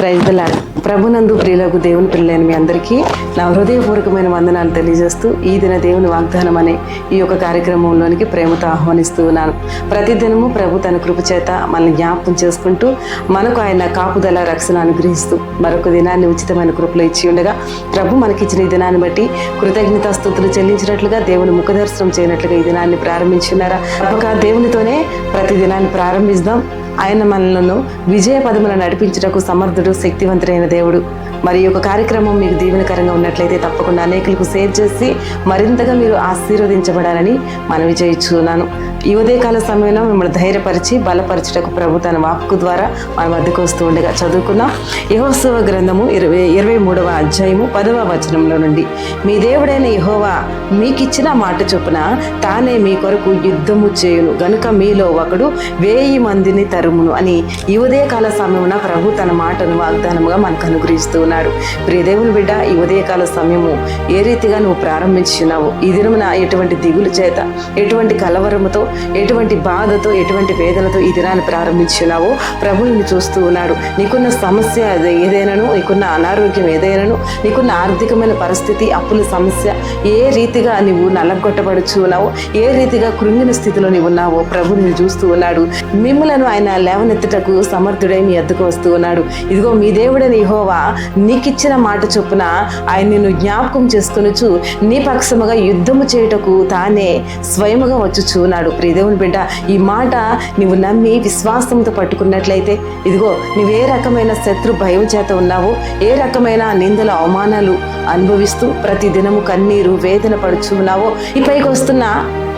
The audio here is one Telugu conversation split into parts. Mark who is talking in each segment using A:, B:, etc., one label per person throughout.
A: ప్రైజ్ దలాడ్ ప్రభునందు ప్రియులకు దేవుని పిల్లలైన మీ అందరికీ నా హృదయపూర్వకమైన వందనాలు తెలియజేస్తూ ఈ దిన దేవుని వాగ్దానం అనే ఈ యొక్క కార్యక్రమంలోనికి ప్రేమతో ఆహ్వానిస్తూ ఉన్నాను. ప్రతిదినము ప్రభు తన కృపచేత మనల్ని జ్ఞాపకం చేసుకుంటూ మనకు ఆయన కాపుదల రక్షణ అనుగ్రహిస్తూ మరొక దినాన్ని ఉచితమైన కృపలో ఇచ్చి ఉండగా ప్రభు మనకిచ్చిన ఈ దినాన్ని బట్టి కృతజ్ఞతా స్థుతులు చెల్లించినట్లుగా దేవుని ముఖదర్శనం చేయనట్లుగా ఈ దినాన్ని ప్రారంభించున్నారా తప్పక దేవునితోనే ప్రతి దినాన్ని ప్రారంభిస్తాం ఆయన మనలను విజయ పదములను నడిపించుటకు సమర్థుడు శక్తివంతుడైన దేవుడు. మరి ఈ యొక్క కార్యక్రమం మీకు దీవెనకరంగా ఉన్నట్లయితే తప్పకుండా అనేకులకు షేర్ చేసి మరింతగా మీరు ఆశీర్వదించబడాలని మనవి చేయించున్నాను. ఈ ఉదయకాల సమయంలో మిమ్మల్ని ధైర్యపరిచి బలపరచుటకు ప్రభు తన వాక్కు ద్వారా మన వద్దకు వస్తూ ఉండగా చదువుకున్నాం. యహోత్సవ గ్రంథము ఇరవై ఇరవై మూడవ అధ్యాయము పదవ వచనంలో నుండి మీ దేవుడైన యహోవా మీకిచ్చిన మాట చొప్పున తానే మీ కొరకు యుద్ధము చేయును. గనుక మీలో ఒకడు వేయి మందిని తరుమును అని ఈ ఉదయకాల సమయమున ప్రభు తన మాటను వాగ్దానముగా మనకు అనుగ్రహిస్తూ ఉన్నాడు. ప్రియదేవుని బిడ్డ ఈ ఉదయకాల సమయము ఏ రీతిగా నువ్వు ప్రారంభించున్నావు ఈ దినమున ఎటువంటి దిగులు చేత ఎటువంటి కలవరముతో ఎటువంటి బాధతో ఎటువంటి వేదనతో ఈ దినాన్ని ప్రారంభించున్నావో ప్రభు నిన్ను చూస్తూ ఉన్నాడు. నీకున్న సమస్య ఏదైనాను నీకున్న అనారోగ్యం ఏదైనాను నీకున్న ఆర్థికమైన పరిస్థితి అప్పుల సమస్య ఏ రీతిగా నువ్వు నల్లగొట్టబడుచు ఉన్నావో ఏ రీతిగా కృంగిన స్థితిలో నీవు ఉన్నావో ప్రభు నిన్ను చూస్తూ ఉన్నాడు. మిమ్మలను ఆయన లేవనెత్తుటకు సమర్థుడై మీ ఎద్దుకు వస్తూ ఉన్నాడు. ఇదిగో మీ దేవుడని ఇహోవా నీకిచ్చిన మాట చొప్పున ఆయన నిన్ను జ్ఞాపకం చేసుకొనుచు నీ పక్షముగా యుద్ధము చేయుటకు తానే స్వయముగా వచ్చుచున్నాడు ప్రియదేవుని బిడ్డ ఈ మాట నువ్వు నమ్మి విశ్వాసంతో పట్టుకున్నట్లయితే ఇదిగో నువ్వు ఏ రకమైన శత్రు భయం చేత ఉన్నావో ఏ రకమైన నిందల అవమానాలు అనుభవిస్తూ ప్రతి దినము కన్నీరు వేదన పడుచు ఉన్నావో ఈ పైకి వస్తున్న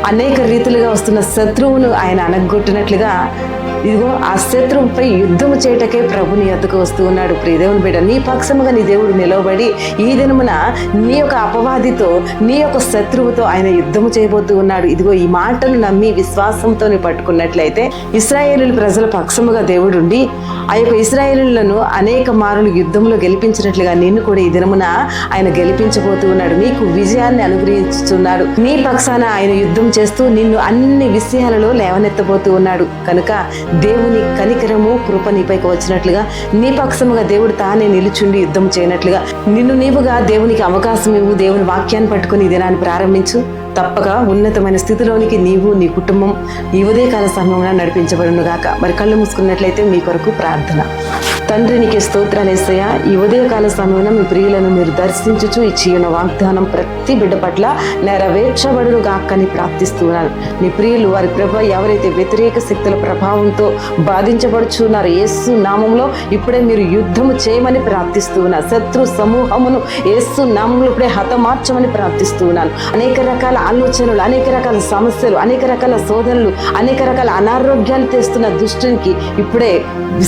A: అనేక రీతులుగా వస్తున్న శత్రువును ఆయన అనగొట్టినట్లుగా ఇదిగో ఆ శత్రువుపై యుద్ధము చేయటకే ప్రభు నీ వద్దకు వస్తూ ఉన్నాడు. ప్రియదేవుని బిడ్డ నీ పక్షముగా నీ దేవుడు నిలవబడి ఈ దినమున నీ యొక్క అపవాదితో నీ యొక్క శత్రువుతో ఆయన యుద్ధము చేయబోతూ ఉన్నాడు. ఇదిగో ఈ మాటను నమ్మి విశ్వాసంతో పట్టుకున్నట్లయితే ఇస్రాయేలు ప్రజల పక్షముగా దేవుడుండి ఆ యొక్క ఇస్రాయేలులను అనేక మారులు యుద్ధంలో గెలిపించినట్లుగా నిన్ను కూడా ఈ దినమున ఆయన గెలిపించబోతూ ఉన్నాడు. నీకు విజయాన్ని అనుగ్రహిస్తున్నాడు. నీ పక్షాన ఆయన యుద్ధం చేస్తూ నిన్ను అన్ని విషయాలలో లేవనెత్తబోతూ ఉన్నాడు. కనుక దేవుని కనికరము కృప నీపైకి వచ్చినట్లుగా నీ పక్షముగా దేవుడు తానే నిలుచుండి యుద్ధం చేయనట్లుగా నిన్ను నీవుగా దేవునికి అవకాశం ఇవ్వు దేవుని వాక్యాన్ని పట్టుకుని దినాన్ని ప్రారంభించు. తప్పక ఉన్నతమైన స్థితిలోనికి నీవు నీ కుటుంబం ఈ ఉదయకాల సమయంలో నడిపించబడును గాక మరి కళ్ళు మూసుకున్నట్లయితే మీ కొరకు ప్రార్థన. తండ్రి నీకు స్తోత్రాలేసయ్య ఈ ఉదయకాల సమయంలో మీ ప్రియులను మీరు దర్శించుచు ఇచ్చి ఉన్న వాగ్దానం ప్రతి బిడ్డ పట్ల నెరవేర్చబడును గాకని ప్రార్థిస్తున్నాను. నీ ప్రియులు వారి ప్రభ ఎవరైతే వ్యతిరేక శక్తుల ప్రభావంతో బాధించబడుచున్నారు యేసు నామంలో ఇప్పుడే మీరు యుద్ధము చేయమని ప్రార్థిస్తున్నారు శత్రు సమూహమును యేసు నామంలో ఇప్పుడే హతమార్చమని ప్రార్థిస్తున్నాను. అనేక రకాల ఆలోచనలు అనేక రకాల సమస్యలు అనేక రకాల శోధనలు అనేక రకాల అనారోగ్యాలు తెస్తున్న దుష్టునికి ఇప్పుడే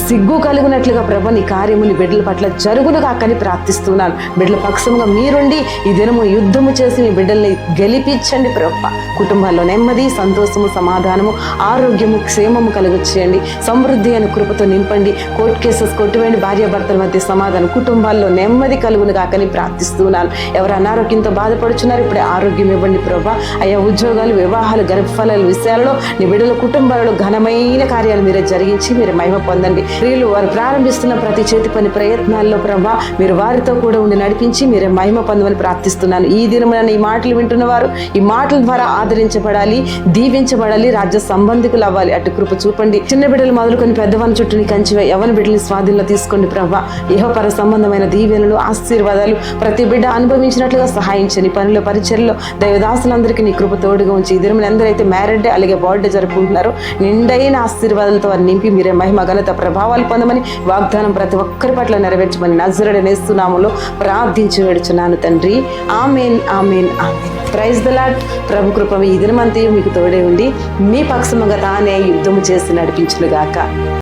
A: సిగ్గు కలిగినట్లుగా ప్రభ నీ కార్యముని బిడ్డల పట్ల జరుగును కాకని ప్రార్థిస్తున్నాను. బిడ్డల పక్షంగా మీరుండి ఈ దినము యుద్ధము చేసి మీ బిడ్డల్ని గెలిపించండి ప్రభ. కుటుంబాల్లో నెమ్మది సంతోషము సమాధానము ఆరోగ్యము క్షేమము కలుగొచ్చేయండి సమృద్ధి అని కృపతో నింపండి. కోర్టు కేసెస్ కొట్టివేయండి. భార్యాభర్తల మధ్య సమాధానం కుటుంబాల్లో నెమ్మది కలుగును కాకని ప్రార్థిస్తున్నాను. ఎవరు అనారోగ్యంతో బాధపడుచున్నారు ఇప్పుడే ఆరోగ్యం ఇవ్వండి ప్రభు. అయ్యా ఉద్యోగాలు వివాహాలు గర్భఫలాల విషయాలలో నీ బిడ్డల కుటుంబాలలో ఘనమైన కార్యాలు మీరే జరిగించి మీరు మహిమ పొందండి. స్త్రీలు వారు ప్రారంభిస్తున్న ప్రతి చేతి పని ప్రయత్నాల్లో ప్రభా మీరు వారితో కూడా ఉండి నడిపించి మీరే మహిమ పొందమని ప్రార్థిస్తున్నాను. ఈ దినమున ఈ మాటలు వింటున్న వారు ఈ మాటల ద్వారా ఆదరించబడాలి దీవించబడాలి రాజ్య సంబంధికులు అవ్వాలి. అటు కృప చూపండి. చిన్న బిడ్డలు మొదలుకొని పెద్దవాని చుట్టూని కంచివే ఎవరి బిడ్డని స్వాధీనంలో తీసుకోండి ప్రభా. ఇహపర సంబంధమైన దీవెనలు ఆశీర్వాదాలు ప్రతి బిడ్డ అనుభవించినట్లుగా సహాయించని పనుల పరిచయలో దైవదాసులందరికీ నీ కృప తోడుగా ఉంచి ఈ దినమున ఎందరైతే అలాగే బర్త్డే జరుపుకుంటున్నారో. నిండైన ఆశీర్వాదాలతో వారిని నింపి మీరే మహిమ ఘనత ప్రభావాలు పొందమని వాగ్దానం ప్రతి ఒక్కరి పట్ల నెరవేర్చమని నజరడ నేస్తున్నాములో ప్రార్థించి వేడుచున్నాను తండ్రి. Amen amen amen. Praise the lord ప్రభు కృప ఈ దినమంతయు మీకు తోడే ఉండి మీ పక్షముగా తానే యుద్ధము చేసి నడిపించునుగాక.